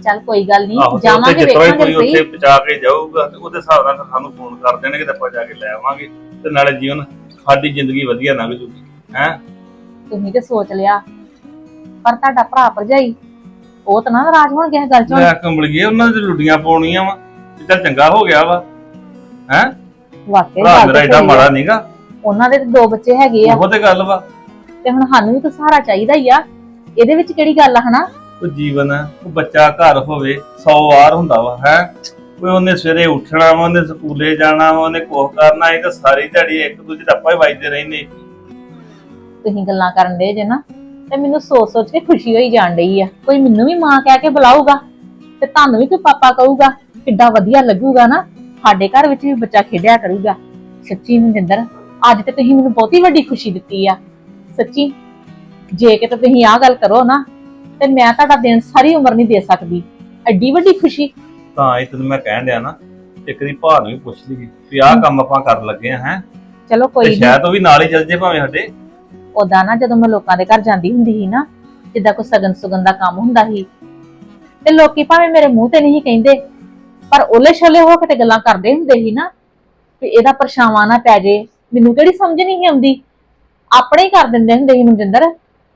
Speaker 4: ਚੱਲ ਕੋਈ ਗੱਲ ਨਹੀਂ ਜਾਵਾਂਗੇ ਵੇਖਾਂਗੇ
Speaker 5: ਕੋਈ ਉੱਥੇ ਪਹੁੰਚਾ ਕੇ ਜਾਊਗਾ ਤੇ ਉਹਦੇ ਹਿਸਾਬ ਨਾਲ ਸਾਨੂੰ ਫੋਨ ਕਰ ਦੇਣਗੇ ਤੇ ਆਪਾਂ ਜਾ ਕੇ ਲੈ ਆਵਾਂਗੇ ਤੇ ਨਾਲੇ ਜੀਵਨ ਸਾਡੀ ਜ਼ਿੰਦਗੀ ਵਧੀਆ ਲੰਘ ਜੂਗੀ ਹੈ?
Speaker 4: ਤੁਸੀਂ ਤੇ ਸੋਚ ਲਿਆ ਪਰ ਤੁਹਾਡਾ ਭਰਾ ਭਰਜਾਈ ਉਹ ਤਾਂ ਨਾ ਨਾਰਾਜ਼ ਹੋਣਗੇ ਇਸ ਗੱਲ ਚੋਂ
Speaker 5: ਲੈ ਕੰਬਲੀਏ ਉਹਨਾਂ ਦੇ ਲੁੱਡੀਆਂ ਪਾਉਣੀਆਂ ਵਾ ਤੇ ਚੱਲ ਚੰਗਾ ਹੋ ਗਿਆ ਵਾ ਹੈ?
Speaker 4: ਵਾਕਿਆ
Speaker 5: ਭਰਾ ਮੇਰਾ ਏਡਾ। ਮਾੜਾ ਨਹੀਂਗਾ
Speaker 4: ਉਹਨਾਂ ਦੇ ਤੇ ਦੋ ਬੱਚੇ ਹੈਗੇ ਆ।
Speaker 5: ਉਹ ਤੇ ਗੱਲ ਵਾ।
Speaker 4: ਤੇ ਹੁਣ ਸਾਨੂੰ ਵੀ ਤਾਂ ਸਹਾਰਾ ਚਾਹੀਦਾ ਹੀ ਆ। ਇਹਦੇ ਵਿੱਚ ਕਿਹੜੀ ਗੱਲ ਆ ਹਨਾ?
Speaker 5: ਉਹ ਜੀਵਨ ਹੈ, ਉਹ ਬੱਚਾ ਘਰ ਹੋਵੇ 100 ਵਾਰ ਹੁੰਦਾ ਵਾ, ਹੈ? ਕੋਈ ਉਹਨੇ ਸਵੇਰੇ ਉੱਠਣਾ ਵਾ, ਉਹਨੇ ਸਕੂਲੇ ਜਾਣਾ ਵਾ, ਉਹਨੇ ਕੁਛ ਕਰਨਾ, ਇਹ ਤਾਂ ਸਾਰੀ ਦਿਹਾੜੀ ਇੱਕ ਦੂਜੇ ਦਾ ਆਪਾਂ ਹੀ ਵੱਜਦੇ ਰਹਿੰਦੇ
Speaker 4: ਤੁਸੀਂ ਗੱਲਾਂ ਕਰਨ ਦੇ ਜੇ ਨਾ, ਤੇ ਮੈਨੂੰ ਸੋਚ ਸੋਚ ਕੇ ਖੁਸ਼ੀ ਹੋਈ ਜਾਣ ਡਈ ਆ। ਕੋਈ ਮੈਨੂੰ ਵੀ ਮਾਂ ਕਹਿ ਕੇ ਬੁਲਾਊਗਾ, ਤੇ ਤੁਹਾਨੂੰ ਵੀ ਕੋਈ ਪਾਪਾ ਕਹੂਗਾ, ਕਿੱਡਾ ਵਧੀਆ ਲੱਗੂਗਾ ਨਾ, ਸਾਡੇ ਘਰ ਵਿੱਚ ਵੀ ਬੱਚਾ ਖੇਡਿਆ ਕਰੂਗਾ। ਸੱਚੀ ਮਨਜਿੰਦਰ, ਅੱਜ ਤੇ ਤੁਸੀਂ ਮੈਨੂੰ ਬਹੁਤੀ ਵੱਡੀ ਖੁਸ਼ੀ ਦਿੱਤੀ ਆ। ਸੱਚੀ, ਜੇ ਕਿਤੇ ਤੁਸੀਂ ਆਹ ਗੱਲ ਕਰੋ ਨਾ ਤੇ ਮੈਂ ਤੁਹਾਡਾ ਦਿਨ ਸਾਰੀ ਉਮਰ ਨਹੀਂ ਦੇ ਸਕਦੀ। ਐਡੀ ਵੱਡੀ ਖੁਸ਼ੀ।
Speaker 5: ਤਾਂ ਇਹ ਤੈਨੂੰ ਮੈਂ ਕਹਿਣ ਡਿਆ ਨਾ ਇੱਕ ਦੀ ਭਾਅ ਨੂੰ ਵੀ ਪੁੱਛ ਲਈ ਵੀ ਆਹ ਕੰਮ ਆਪਾਂ ਕਰਨ ਲੱਗੇ ਆ ਹੈ?
Speaker 4: ਚਲੋ ਕੋਈ ਨਹੀਂ
Speaker 5: ਸ਼ਾਇਦ ਉਹ ਵੀ ਨਾਲ ਹੀ ਚੱਲ ਜੇ ਭਾਵੇਂ ਸਾਡੇ।
Speaker 4: ਉਦਾਂ ਨਾ ਜਦੋਂ ਮੈਂ ਲੋਕਾਂ ਦੇ ਘਰ ਜਾਂਦੀ ਹੁੰਦੀ ਸੀ ਨਾ ਜਿੱਦਾਂ ਕੋਈ ਸਗਨ ਸੁਗਨ ਦਾ ਕੰਮ ਹੁੰਦਾ ਸੀ ਤੇ ਲੋਕੀ ਭਾਵੇਂ ਮੇਰੇ ਮੂੰਹ ਤੇ ਨਹੀਂ ਕਹਿੰਦੇ ਪਰ ਓਲੇ ਛਲੇ ਹੋ ਕੇ ਤੇ ਗੱਲਾਂ ਕਰਦੇ ਹੁੰਦੇ ਸੀ ਨਾ ਵੀ ਇਹਦਾ ਪਰਛਾਵਾਂ ਨਾ ਪੈ ਜੇ। ਮੈਨੂੰ ਕਿਹੜੀ ਸਮਝ ਨਹੀਂ ਆਉਂਦੀ। ਆਪਣੇ ਹੀ ਕਰ ਦਿੰਦੇ ਹੁੰਦੇ ਸੀ ਮਨਜਿੰਦਰ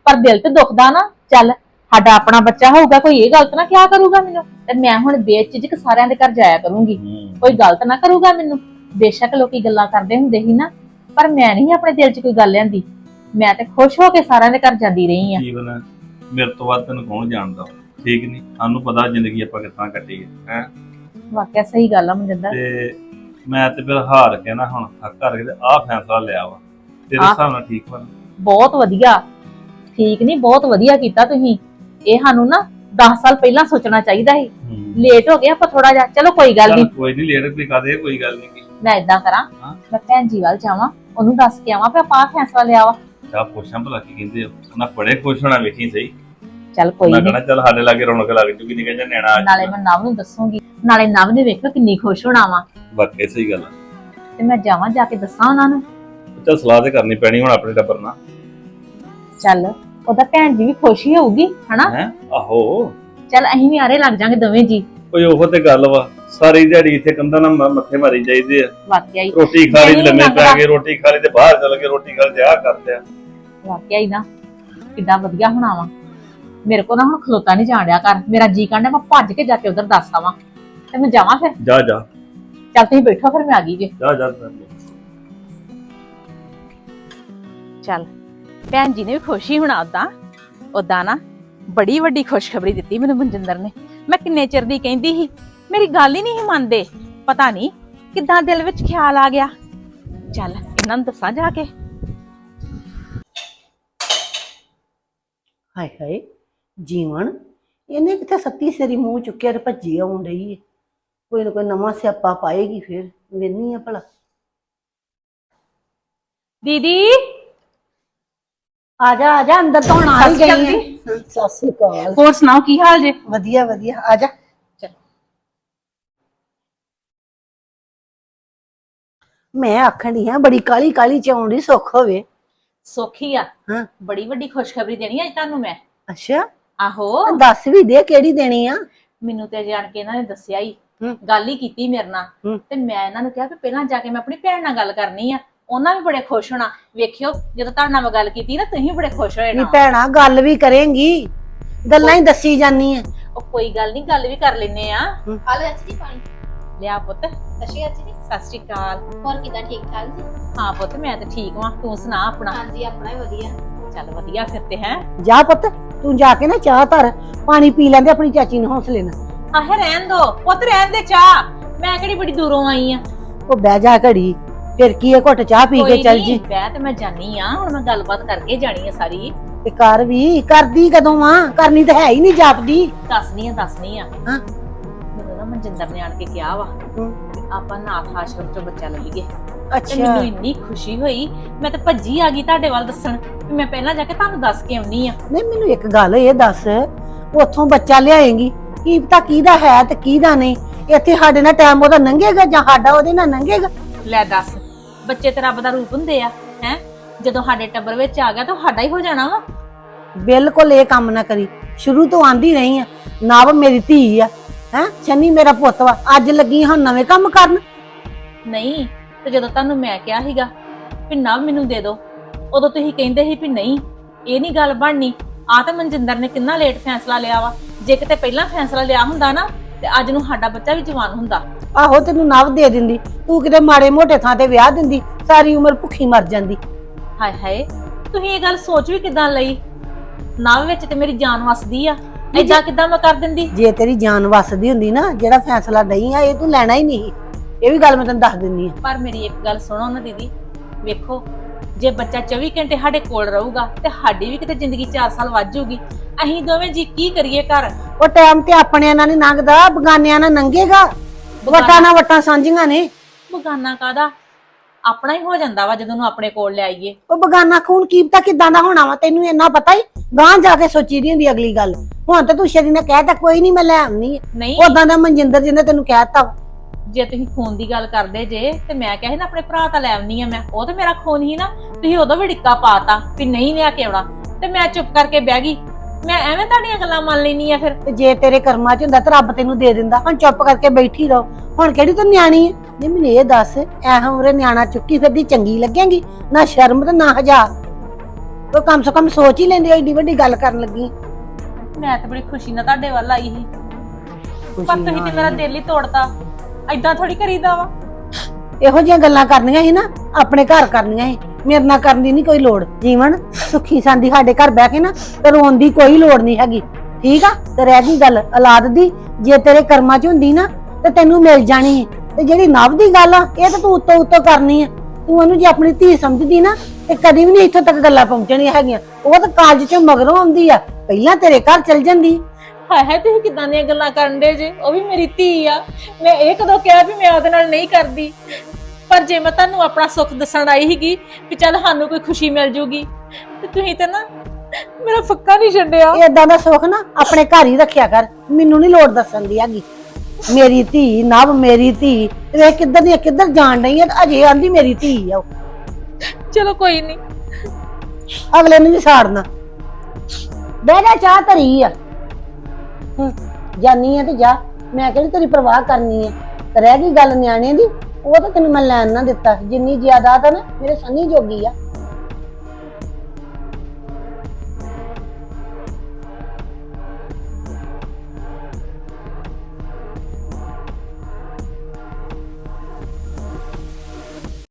Speaker 4: ਪਰ ਦਿਲ ਤੇ ਦੁਖਦਾ ਨਾ ਚੱਲ। ਸਾਡਾ ਆਪਣਾ ਬੱਚਾ ਹੋਊਗਾ ਕੋਈ ਇਹ ਗਲਤ ਨਾ ਕਿਆ ਕਰੂਗਾ ਮੈਨੂੰ। ਤੇ ਮੈਂ ਹੁਣ ਬੇਚਿਜਕ ਸਾਰਿਆਂ ਦੇ ਘਰ ਜਾਇਆ ਕਰੂੰਗੀ। ਕੋਈ ਗਲਤ ਨਾ ਕਰੂਗਾ ਮੈਨੂੰ। ਬੇਸ਼ੱਕ ਲੋਕੀ ਗੱਲਾਂ ਕਰਦੇ ਹੁੰਦੇ ਸੀ ਨਾ ਪਰ ਮੈਂ ਨਹੀਂ ਆਪਣੇ ਦਿਲ 'ਚ ਕੋਈ ਗੱਲ ਲੈਂਦੀ ਮੈਂ ਤੇ ਖੁਸ਼ ਹੋ ਕੇ ਸਾਰਿਆਂ ਦੇ ਘਰ ਜਾਂਦੀ ਰਹੀ ਆ।
Speaker 5: ਜੀਵਨ ਮੇਰੇ ਤੋਂ ਵੱਧ ਤੈਨੂੰ ਕੌਣ ਜਾਣਦਾ? ਠੀਕ ਨਹੀਂ ਸਾਨੂੰ ਪਤਾ ਜ਼ਿੰਦਗੀ ਆਪਾਂ ਕਿੱਦਾਂ ਕੱਟੀ ਹੈ ਹੈ?
Speaker 4: ਵਾਕਿਆ ਸਹੀ ਗੱਲ ਆ ਮਨਜਿੰਦਰ।
Speaker 5: ਤੇ ਮੈਂ ਤੇ ਫਿਰ ਹਾਰ ਕੇ ਨਾ ਹੁਣ ਹੱਕ ਕਰਕੇ ਤੇ ਆਹ ਫੈਸਲਾ ਲਿਆ ਵਾ। ਤੇਰੇ
Speaker 4: ਆਹ।
Speaker 5: ਹਿਸਾਬ ਨਾਲ ਠੀਕ ਵਾ
Speaker 4: ਬਹੁਤ ਵਧੀਆ। ਠੀਕ ਨਹੀਂ ਬਹੁਤ ਵਧੀਆ ਕੀਤਾ ਤੁਸੀਂ। ਇਹ ਸਾਨੂੰ ਨਾ 10 ਸਾਲ ਪਹਿਲਾਂ ਸੋਚਣਾ ਚਾਹੀਦਾ ਸੀ। ਲੇਟ ਹੋ ਗਿਆ ਆਪਾਂ ਥੋੜਾ ਜਿਹਾ ਚਲੋ ਕੋਈ ਗੱਲ ਨਹੀਂ
Speaker 5: ਕੋਈ ਨਹੀਂ ਲੇਟ ਵੀ ਕਾਦੇ ਕੋਈ ਗੱਲ ਨਹੀਂ
Speaker 4: ਮੈਂ ਇਦਾਂ ਕਰਾਂ। ਮੈਂ ਭੈਣ ਜੀ ਵੱਲ ਜਾਵਾਂ ਉਹਨੂੰ ਦੱਸ ਕੇ ਆਵਾਂ ਵੀ ਆਪਾਂ ਫੈਸਲਾ ਲਿਆ ਵਾ।
Speaker 5: ਪੁੱਛਾਂ ਭਲਾ ਕੀ ਕਹਿੰਦੇ ਉਹਨਾਂ ਬੜੇ ਖੁਸ਼ ਹੋਣਾ ਵੇਖੀ ਸਹੀ।
Speaker 4: ਚੱਲ ਕੋਈ
Speaker 5: ਮੈਂ
Speaker 4: ਨਹੀਂ
Speaker 5: ਕਹਣਾ ਚੱਲ ਸਾਡੇ ਲਾਗੇ ਰੌਣਕ ਲੱਗ ਜੂਗੀ ਨਹੀਂ ਕਹਿੰਦਾ ਨੈਣਾ
Speaker 4: ਨਾਲੇ ਮੈਂ ਨਵ ਨੂੰ ਦੱਸੂਗੀ ਨਾਲੇ ਨਵ ਨੇ ਵੇਖੋ ਕਿੰਨੀ ਖੁਸ਼ ਹੋਣਾ ਵਾ।
Speaker 5: ਬਾਕੀ ਸਹੀ ਗੱਲ ਆ।
Speaker 4: ਤੇ ਮੈਂ ਜਾਵਾਂ ਜਾ ਕੇ ਦੱਸਾਂ ਉਹਨਾਂ ਨੂੰ।
Speaker 5: ਚੱਲ ਸਲਾਹ ਤੇ ਕਰਨੀ ਪੈਣੀ ਹੁਣ ਆਪਣੇ ਟੱਬਰ ਨਾਲ।
Speaker 4: ਚੱਲ। ਉਹਦਾ ਭੈਣ ਜੀ ਵੀ ਖੁਸ਼ ਹੀ ਹੋਊਗੀ ਹਨਾ?
Speaker 5: ਹੈ? ਆਹੋ।
Speaker 4: ਚੱਲ ਅਸੀਂ ਵੀ ਆਰੇ ਲੱਗ ਜਾਾਂਗੇ ਦੋਵੇਂ ਜੀ।
Speaker 5: ਕੋਈ ਉਹ ਤੇ ਗੱਲ ਵਾ। ਸਾਰੀ ਦਿਹਾੜੀ ਇੱਥੇ ਕੰਧਾਂ ਨਾਲ ਮ- ਮੱਥੇ ਮਾਰੀ ਜਾਈਦੇ ਆ।
Speaker 4: ਵਾਕਿਆ ਹੀ।
Speaker 5: ਰੋਟੀ ਖਾ ਲਈ
Speaker 4: ਨਹੀਂ
Speaker 5: ਲੰਮੇ ਪੈ
Speaker 4: ਲੱਗਦਾ।
Speaker 5: ਗਏ ਰੋਟੀ ਖਾ ਲਈ ਤੇ ਬਾਹਰ ਚਲ ਗਏ ਰੋਟੀ ਖਾ ਲਈ ਤੇ ਆਹ ਕਰਦੇ ਆ
Speaker 4: ਵਾਕਿਆ ਹੀ ਨਾ। ਕਿੱਡਾ ਵਧੀਆ ਹੋਣਾ ਵਾ। ਮੇਰੇ ਕੋ ਨਾ ਹੁਣ ਖਲੋਤਾ ਨਹੀਂ ਜਾਣ ਡਿਆ ਕਰ ਮੇਰਾ ਜੀ ਕਹਿੰਦਾ ਮੈਂ ਭੱਜ ਕੇ ਜਾ ਕੇ ਉਧਰ ਦੱਸ ਆਵਾਂ। ਤੇ ਮੈਂ ਜਾਵਾਂ ਫਿਰ?
Speaker 5: ਜਾ ਜਾ।
Speaker 4: ਚੱਲ ਤੁਸੀਂ ਬੈਠੋ ਫਿਰ ਮੈਂ ਆ ਗਈ ਜੇ।
Speaker 5: ਜਾ ਜਾ।
Speaker 6: ਚੱਲ। ਭੈਣ ਜੀ ਨੇ ਵੀ ਖੁਸ਼ੀ ਹੋਣਾ ਉਦਾਂ ਉਦਾਂ ਨਾ ਬੜੀ ਵੱਡੀ ਖੁਸ਼ਖਬਰੀ ਦਿੱਤੀ ਮੈਨੂੰ ਮਨਜਿੰਦਰ ਨੇ। ਮੈਂ ਕਿੰਨੇ ਚਿਰ ਦੀ ਕਹਿੰਦੀ ਸੀ ਮੇਰੀ ਗੱਲ ਹੀ ਨਹੀਂ ਮੰਨਦੇ। ਪਤਾ ਨਹੀਂ ਕਿੱਦਾਂ ਦਿਲ ਵਿੱਚ ਖਿਆਲ ਆ ਗਿਆ। ਚੱਲ ਇਹਨਾਂ ਨੂੰ ਦੱਸਾਂ ਜਾ ਕੇ।
Speaker 2: ਹਾਏ ਹਾਏ ਜੀਵਨ ਇਹਨੇ ਕਿੱਥੇ ਸੱਤੀ ਸੇਰੀ ਮੂੰਹ ਚੁੱਕਿਆ ਤੇ ਭੱਜੀ ਆਉਣ ਰਹੀ ਹੈ ਕੋਈ ਨਾ ਕੋਈ ਨਵਾਂ ਸਿਆਪਾ ਪਾਏਗੀ ਫਿਰ ਵੇਨੀ ਆ ਭਲਾ।
Speaker 6: ਦੀਦੀ!
Speaker 2: ਆ ਜਾ ਆ ਜਾ ਅੰਦਰ ਤੋਂ ਹੁਣ ਆ ਹੀ ਗਈ ਹੈ। ਸਤਿ ਸ੍ਰੀ ਅਕਾਲ।
Speaker 6: ਹੋਰ ਸੁਣਾਓ ਕੀ ਹਾਲ ਜੇ?
Speaker 2: ਵਧੀਆ ਵਧੀਆ। ਆ ਜਾ। ਮੈਂ ਆਖਣ ਹਾਂ ਬੜੀ ਕਾਲੀ ਕਾਲੀ ਚ ਆਉਣ ਦੀ ਸੁੱਖ ਹੋਵੇ।
Speaker 4: ਸੌਖੀ ਆ।
Speaker 2: ਹਾਂ।
Speaker 4: ਬੜੀ ਵੱਡੀ ਖੁਸ਼ਖਬਰੀ ਦੇਣੀ ਅੱਜ ਤੁਹਾਨੂੰ ਮੈਂ।
Speaker 2: ਅੱਛਾ।
Speaker 4: ਆਹੋ।
Speaker 2: ਦੱਸ ਵੀ ਦੇ ਕਿਹੜੀ ਦੇਣੀ ਆ।
Speaker 4: ਮੈਨੂੰ ਤੇ ਜਾਣ ਕੇ ਇਹਨਾਂ ਨੇ ਦੱਸਿਆ ਹੀ।
Speaker 2: ਹੂੰ।
Speaker 4: ਗੱਲ ਹੀ ਕੀਤੀ ਮੇਰੇ ਨਾਲ।
Speaker 2: ਹੂੰ।
Speaker 4: ਤੇ ਮੈਂ ਇਹਨਾਂ ਨੂੰ ਕਿਹਾ ਵੀ ਪਹਿਲਾਂ ਜਾ ਕੇ ਮੈਂ ਆਪਣੀ ਭੈਣ ਨਾਲ ਗੱਲ ਕਰਨੀ ਆ। ਉਹਨਾਂ ਵੀ ਬੜੇ ਖੁਸ਼ ਹੋਣਾ। ਵੇਖਿਓ ਜਦੋਂ ਤੁਹਾਡੇ ਨਾਲ ਮੈਂ ਗੱਲ ਕੀਤੀ ਨਾ ਤੁਸੀਂ ਬੜੇ ਖੁਸ਼ ਹੋਏ
Speaker 2: ਵੀ
Speaker 4: ਨਾ
Speaker 2: ਭੈਣਾ ਗੱਲ ਵੀ ਕਰੇਂਗੀ। ਗੱਲਾਂ ਹੀ ਦੱਸੀ ਜਾਨੀ ਆ
Speaker 4: ਉਹ ਕੋਈ ਗੱਲ ਨਹੀਂ ਗੱਲ ਵੀ ਕਰ ਲੈਨੇ ਆ।
Speaker 1: ਆ ਲੈ ਅੱਛੀ ਪਾਣੀ।
Speaker 4: ਲਿਆ ਪੁੱਤ।
Speaker 1: ਅੱਛੀ ਅੱਛੀ ਜੀ।
Speaker 4: ਸਤਿ ਸ਼੍ਰੀ ਅਕਾਲ।
Speaker 1: ਹੋਰ ਕਿਦਾਂ ਠੀਕ ਠਾਕ ਜੀ?
Speaker 4: ਹਾਂ ਪੁੱਤ ਮੈਂ ਤਾਂ ਠੀਕ ਵਾਂ। ਤੂੰ ਸੁਣਾ ਆਪਣਾ?
Speaker 1: ਹਾਂਜੀ ਆਪਣਾ ਹੀ ਵਧੀਆ।
Speaker 4: ਚੱਲ ਵਧੀਆ ਫਿਰ ਤੇ ਹੈ?
Speaker 2: ਜਾ ਪੁੱਤ ਤੂੰ ਜਾ ਕੇ ਨਾ ਚਾਹ ਧਰ। ਪਾਣੀ ਪੀ ਲੈਂਦੇ ਆਪਣੀ ਚਾਚੀ ਨੂੰ ਹੌਸਲੇ ਨਾਲ।
Speaker 4: ਆਹੇ ਰਹਿਣ ਦੋ। ਪੁੱਤ ਰਹਿਣ ਦੇ ਚਾਹ। ਮੈਂ ਕਿਹੜੀ ਬੜੀ ਦੂਰੋਂ ਆਈ ਆ।
Speaker 2: ਉਹ ਬਹਿ ਜਾ ਘੜੀ। ਫਿਰ ਕੀ ਹੈ ਘੁੱਟ ਚਾਹ ਪੀ ਕੇ ਚੱਲ ਜੀ।
Speaker 4: ਬਹਿ ਤੇ ਮੈਂ ਜਾਨੀ ਆ ਹੁਣ ਮੈਂ ਗੱਲਬਾਤ ਕਰਕੇ ਜਾਣੀ ਆ ਸਾਰੀ।
Speaker 2: ਤੇ ਕਰ ਵੀ ਕਰਦੀ ਕਦੋਂ ਆ ਕਰਨੀ ਤਾਂ ਹੈ ਹੀ ਨਹੀਂ ਜਾਪਦੀ।
Speaker 4: ਦੱਸਨੀ ਆ ਦੱਸਨੀ ਆ।
Speaker 2: ਹਾਂ।
Speaker 4: ਮੈਨੂੰ ਨਾ ਮਨਜਿੰਦਰ ਨੇ ਆਣ ਕੇ ਕਿਹਾ ਵਾ। ਕਿ ਆਪਾਂ ਨਾਥ ਆਸ਼ਰਮ ਚੋਂ ਬੱਚਾ ਲੱਭੀਏ
Speaker 2: ਅੱਛਾ।
Speaker 4: ਮੈਨੂੰ ਇੰਨੀ ਖੁਸ਼ੀ ਹੋਈ ਮੈਂ ਤਾਂ ਭੱਜੀ ਆ ਗਈ ਤੁਹਾਡੇ ਵੱਲ ਦੱਸਣ ਵੀ ਮੈਂ ਪਹਿਲਾਂ ਜਾ ਕੇ ਤੁਹਾਨੂੰ ਦੱਸ ਕੇ ਆਉਣੀ ਆ।
Speaker 2: ਨਹੀਂ ਮੈਨੂੰ ਇੱਕ ਗੱਲ ਇਹ ਦੱਸ ਉੱਥੋਂ ਬੱਚਾ ਲਿਆਏਂਗੀ। ਕੀ ਪਤਾ ਕਿਹਦਾ ਹੈ ਤੇ ਕਿਹਦਾ ਨਹੀਂ। ਇੱਥੇ ਸਾਡੇ ਨਾਲ ਟਾਈਮ ਉਹਦਾ ਲੰਘੇਗਾ ਜਾਂ ਸਾਡਾ ਉਹਦੇ ਨਾਲ ਲੰਘੇਗਾ
Speaker 4: ਲੈ ਦੱਸ ਬੱਚੇ ਤੇ ਰੱਬ ਦਾ ਰੂਪ ਹੁੰਦੇ ਆ ਹੈ? ਜਦੋਂ ਸਾਡੇ ਟੱਬਰ ਵਿੱਚ ਆ ਗਿਆ ਤਾਂ ਸਾਡਾ ਹੀ ਹੋ ਜਾਣਾ ਵਾ।
Speaker 2: ਬਿਲਕੁਲ ਇਹ ਕੰਮ ਨਾ ਕਰੀ। ਸ਼ੁਰੂ ਤੋਂ ਆਂਦੀ ਰਹੀ ਆ ਨਵ ਮੇਰੀ ਧੀ ਆ ਹੈ? ਸ਼ਨੀ ਮੇਰਾ ਪੁੱਤ ਵਾ ਅੱਜ ਲੱਗੀ ਹਾਂ ਨਵੇਂ ਕੰਮ ਕਰਨ।
Speaker 4: ਨਹੀਂ ਤੇ ਜਦੋਂ ਤੁਹਾਨੂੰ ਮੈਂ ਕਿਹਾ ਸੀਗਾ ਵੀ ਨਾ ਮੈਨੂੰ ਦੇ ਦਿਓ ਉਦੋਂ ਤੁਸੀਂ ਕਹਿੰਦੇ ਸੀ ਵੀ ਨਹੀਂ ਇਹ ਨਹੀਂ ਗੱਲ ਬਣਨੀ। ਆ ਤਾਂ ਮਨਜਿੰਦਰ ਨੇ ਕਿੰਨਾ ਲੇਟ ਫੈਸਲਾ ਲਿਆ ਵਾ। ਜੇ ਕਿਤੇ ਪਹਿਲਾਂ ਫੈਸਲਾ ਲਿਆ ਹੁੰਦਾ ਨਾ ਤੇ ਅੱਜ ਨੂੰ ਸਾਡਾ ਬੱਚਾ ਵੀ ਜਵਾਨ ਹੁੰਦਾ।
Speaker 2: ਆਹੋ ਤੈਨੂੰ ਨਵ ਦੇ ਦਿੰਦੀ ਤੂੰ ਕਿਤੇ ਮਾੜੇ ਮੋਟੇ ਥਾਂ ਤੇ ਵਿਆਹ ਦਿੰਦੀ ਸਾਰੀ ਉਮਰ ਭੁੱਖੀ ਮਰ ਜਾਂਦੀ।
Speaker 4: ਹਾਏ ਹਾਏ ਤੁਸੀਂ ਇਹ ਗੱਲ ਸੋਚ ਵੀ ਕਿਦਾਂ ਲਈ? ਨਵ ਵਿੱਚ ਤੇ ਮੇਰੀ ਜਾਨ ਵਸਦੀ ਆ ਏਦਾਂ ਕਿਦਾਂ ਮੈਂ ਕਰ ਦਿੰਦੀ?
Speaker 2: ਜੇ ਤੇਰੀ ਜਾਨ ਵਸਦੀ ਹੁੰਦੀ ਨਾ ਜਿਹੜਾ ਫੈਸਲਾ ਨਹੀਂ ਆ ਇਹ ਤੂੰ ਲੈਣਾ ਹੀ ਨਹੀਂ। ਇਹ ਵੀ ਗੱਲ ਮੈਂ ਤੈਨੂੰ ਦੱਸ ਦਿੰਦੀ ਆ।
Speaker 4: ਪਰ ਮੇਰੀ ਇੱਕ ਗੱਲ ਸੁਣੋ ਨਾ ਦੀਦੀ ਵੇਖੋ ਜੇ ਬੱਚਾ 24 ਘੰਟੇ ਸਾਡੇ ਕੋਲ ਰਹੂਗਾ ਤੇ ਸਾਡੀ ਵੀ ਕਿਤੇ ਜ਼ਿੰਦਗੀ 4 ਸਾਲ ਵੱਧ ਜਾਊਗੀ ਅਸੀਂ ਦੋਵੇਂ ਜੀ ਕੀ ਕਰੀਏ ਘਰ?
Speaker 2: ਉਹ ਟਾਈਮ ਤੇ ਆਪਣਿਆਂ ਨਾਲ ਨਹੀਂ ਲੰਘਦਾ ਬਗਾਨਿਆਂ ਨਾਲ ਲੰਘੇਗਾ ਵਟਾਂ ਨਾਲ ਵਟਾਂ ਸਾਂਝੀਆਂ ਨੇ।
Speaker 4: ਬਗਾਨਾ ਕਾਦਾ ਆਪਣਾ ਹੀ ਹੋ ਜਾਂਦਾ ਵਾ ਜਦੋਂ ਨੂੰ ਆਪਣੇ ਕੋਲ ਲੈ ਆਈਏ।
Speaker 2: ਉਹ ਬਗਾਨਾ ਖੂਨ ਕੀਮਤਾ ਕਿਦਾਂ ਦਾ ਹੋਣਾ ਵਾ ਤੈਨੂੰ ਇੰਨਾ ਪਤਾ ਹੀ ਗਾਂ ਜਾ ਕੇ ਸੋਚੀ ਦੀ ਹੁੰਦੀ ਅਗਲੀ ਗੱਲ। ਹੁਣ ਤਾਂ ਤੂੰ ਸ਼ਰੀ ਨੇ ਕਹਿਤਾ ਕੋਈ ਨਹੀਂ ਮੈਂ ਲੈ ਆਉਣੀ
Speaker 4: ਨਹੀਂ।
Speaker 2: ਉਦਾਂ ਦਾ ਮਨਜਿੰਦਰ ਜੀ ਨੇ ਤੈਨੂੰ ਕਹਿਤਾ
Speaker 4: ਜੇ ਤੁਸੀਂ ਖੂਨ ਦੀ ਗੱਲ ਕਰਦੇ ਜੇ ਤੇ ਮੈਂ ਕਹੇ ਨਾ ਆਪਣੇ ਭਰਾ ਤਾਂ ਲੈ ਆਉਣੀ ਆ ਮੈਂ। ਉਹ ਤਾਂ ਮੇਰਾ ਖੂਨ ਹੀ ਨਾ। ਤੁਸੀਂ ਉਦੋਂ ਵੀ ਡਿੱਕਾ ਪਾਤਾ ਵੀ ਨਹੀਂ ਲਿਆ ਕੇ ਆਉਣਾ। ਤੇ ਮੈਂ ਚੁੱਪ ਕਰਕੇ ਬਹਿ ਗਈ। ਮੈਂ ਐਵੇਂ ਤੁਹਾਡੀਆਂ ਗੱਲਾਂ ਮੰਨ ਲੈਣੀ ਆ ਫਿਰ।
Speaker 2: ਤੇ ਜੇ ਤੇਰੇ ਕਰਮਾਂ 'ਚ ਹੁੰਦਾ ਤਾਂ ਰੱਬ ਤੈਨੂੰ ਦੇ ਦਿੰਦਾ। ਹੁਣ ਚੁੱਪ ਕਰਕੇ ਬੈਠੀ ਰਹੋ। ਹੁਣ ਕਿਹੜੀ ਤੂੰ ਨਿਆਣੀ ਹੈ ਨਹੀਂ ਮੈਨੂੰ ਇਹ ਦੱਸ ਐ ਉਮਰੇ ਨਿਆਣਾ ਚੁੱਕੀ ਫਿਰਦੀ ਚੰਗੀ ਲੱਗੇਗੀ? ਨਾ ਸ਼ਰਮ ਤੇ ਨਾ ਹਜਾ ਤੂੰ ਕਮ ਸੇ ਕਮ ਸੋਚ ਹੀ ਲੈਂਦੀ ਐਡੀ ਵੱਡੀ ਗੱਲ ਕਰਨ ਲੱਗੀ
Speaker 4: ਮੈਂ ਤਾਂ ਬੜੀ ਖੁਸ਼ੀ ਨਾਲ ਤੁਹਾਡੇ ਵੱਲ ਆਈ ਸੀ। ਪਰ
Speaker 2: ਖੁਸ਼ੀ
Speaker 4: ਤੁਸੀਂ ਤੇ
Speaker 2: ਨਾਲ
Speaker 4: ਮੇਰਾ ਦਿਲ ਹੀ ਤੋੜਤਾ। ਐਦਾਂ ਥੋੜੀ ਕਰੀਦਾ ਵਾ।
Speaker 2: ਇਹੋ ਜਿਹੀਆਂ ਗੱਲਾਂ ਕਰਨੀਆਂ ਸੀ ਨਾ ਆਪਣੇ ਘਰ ਕਰਨੀਆਂ ਸੀ। ਮੇਰੇ ਨਾਲ ਕਰਨ ਦੀ ਨਹੀਂ ਕੋਈ ਲੋੜ। ਜੀਵਨ ਸੁਖੀ ਸੰਦੀ ਸਾਡੇ ਘਰ ਬਹਿ ਕੇ ਨਾ, ਤੇ ਰੋਣ ਦੀ ਕੋਈ ਲੋੜ ਨਹੀਂ ਹੈਗੀ। ਠੀਕ ਆ? ਤੇ ਰਹਿ ਗਈ ਗੱਲ, ਔਲਾਦ ਦੀ। ਜੇ ਤੇਰੇ ਕਰਮਾਂ 'ਚ ਹੁੰਦੀ ਨਾ, ਤੇ ਤੈਨੂੰ ਮਿਲ ਜਾਣੀ ਤੇ ਜਿਹੜੀ ਨਵ ਦੀ ਗੱਲ ਆ, ਇਹ ਤਾਂ ਤੂੰ ਉੱਤੋਂ ਉੱਤੋਂ ਕਰਨੀ ਹੈ ਤੂੰ ਉਹਨੂੰ ਜੇ ਆਪਣੀ ਧੀ ਸਮਝਦੀ ਨਾ, ਤੇ ਕਦੀ ਵੀ ਨਹੀਂ ਇੱਥੋਂ ਤੱਕ ਗੱਲਾਂ ਪਹੁੰਚਣੀਆਂ ਹੈਗੀਆਂ। ਉਹ ਤਾਂ ਕਾਲਜ 'ਚੋਂ ਮਗਰੋਂ ਆਉਂਦੀ ਆ। ਪਹਿਲਾਂ ਤੇਰੇ ਘਰ ਚਲ ਜਾਂਦੀ।
Speaker 4: ਹਾਏ ਹਾਏ, ਤੁਸੀਂ ਕਿਦਾਂ ਦੀਆਂ ਗੱਲਾਂ ਕਰਨ ਦੇ ਜੇ? ਉਹ ਵੀ ਮੇਰੀ ਧੀ ਆ। ਮੈਂ ਇਹ ਕਦੋਂ ਕਿਹਾ ਵੀ ਮੈਂ ਉਹਦੇ ਨਾਲ ਨਹੀਂ ਕਰਦੀ? ਪਰ ਜੇ ਮੈਂ ਤੁਹਾਨੂੰ ਆਪਣਾ ਸੁੱਖ ਦੱਸਣ ਆਈ ਸੀਗੀ ਕਿ ਚੱਲ ਸਾਨੂੰ ਕੋਈ ਖੁਸ਼ੀ ਮਿਲ ਜੂਗੀ ਤੇ ਤੁਸੀਂ ਤਾਂ ਨਾ ਮੇਰਾ ਫੱਕਾ ਨਹੀਂ ਛੱਡਿਆ।
Speaker 2: ਏਦਾਂ ਦਾ ਸੁੱਖ ਨਾ ਆਪਣੇ ਘਰ ਹੀ ਰੱਖਿਆ ਕਰ ਮੈਨੂੰ ਨਹੀਂ ਲੋੜ ਦੱਸਣ ਦੀ ਹੈਗੀ। ਮੇਰੀ ਧੀ ਨਵ ਮੇਰੀ ਧੀ ਵੇਖ ਕਿੱਧਰ ਦੀ ਕਿੱਧਰ ਜਾਣ ਆ ਤੇ ਅਜੇ ਆਂਦੀ ਮੇਰੀ ਧੀ ਆ ਉਹ।
Speaker 4: ਚਲੋ ਕੋਈ ਨਹੀਂ
Speaker 2: ਅਗਲੇ ਨੂੰ ਵੀ ਸਾੜਨਾ। ਬਹਿ ਜਾ ਚਾਹ ਧਰੀ ਆ। ਹੂੰ, ਜਾਨੀ ਆ ਤੇ ਜਾ। ਮੈਂ ਕਿਹੜੀ ਤੇਰੀ ਪਰਵਾਹ ਕਰਨੀ ਆ। ਤੇ ਰਹਿ ਗਈ ਗੱਲ ਨਿਆਣੇ ਦੀ। ਉਹ ਤਾਂ ਤੈਨੂੰ ਮੈਂ ਲੈਣ ਨਾ ਦਿੱਤਾ, ਜਿੰਨੀ ਜ਼ਿਆਦਾ ਤਾਂ ਨਾ, ਮੇਰੇ ਸੰਨੀ ਜੋਗੀ ਆ।